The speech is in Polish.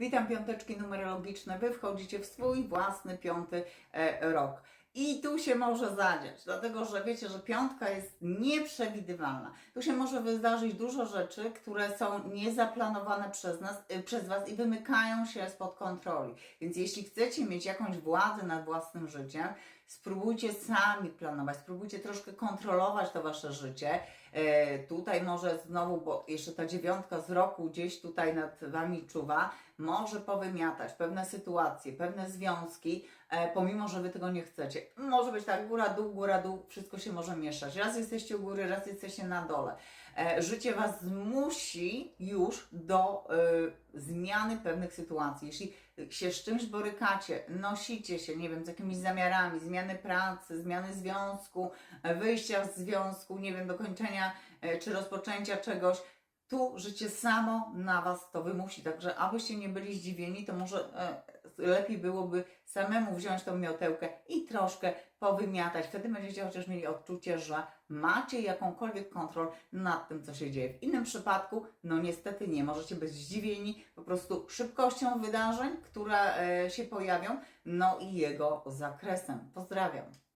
Witam piąteczki numerologiczne. Wy wchodzicie w swój własny piąty e, rok. I tu się może zadziać, dlatego że wiecie, że piątka jest nieprzewidywalna. Tu się może wydarzyć dużo rzeczy, które są niezaplanowane przez nas, e, przez Was i wymykają się spod kontroli. Więc jeśli chcecie mieć jakąś władzę nad własnym życiem, spróbujcie sami planować, spróbujcie troszkę kontrolować to Wasze życie. E, tutaj może znowu, bo jeszcze ta dziewiątka z roku gdzieś tutaj nad Wami czuwa, może powymiatać pewne sytuacje, pewne związki, e, pomimo, że Wy tego nie chcecie. Może być tak, góra, dół, góra, dół, wszystko się może mieszać. Raz jesteście u góry, raz jesteście na dole. E, życie Was zmusi już do e, zmiany pewnych sytuacji. Jeśli się z czymś borykacie, nosicie się, nie wiem, z jakimiś zamiarami, zmiany pracy, zmiany związku, e, wyjścia z związku, nie wiem, dokończenia e, czy rozpoczęcia czegoś, tu życie samo na Was to wymusi. Także abyście nie byli zdziwieni, to może e, lepiej byłoby samemu wziąć tą miotełkę i troszkę powymiatać. Wtedy będziecie chociaż mieli odczucie, że macie jakąkolwiek kontrol nad tym, co się dzieje. W innym przypadku, no niestety nie. Możecie być zdziwieni po prostu szybkością wydarzeń, które e, się pojawią, no i jego zakresem. Pozdrawiam.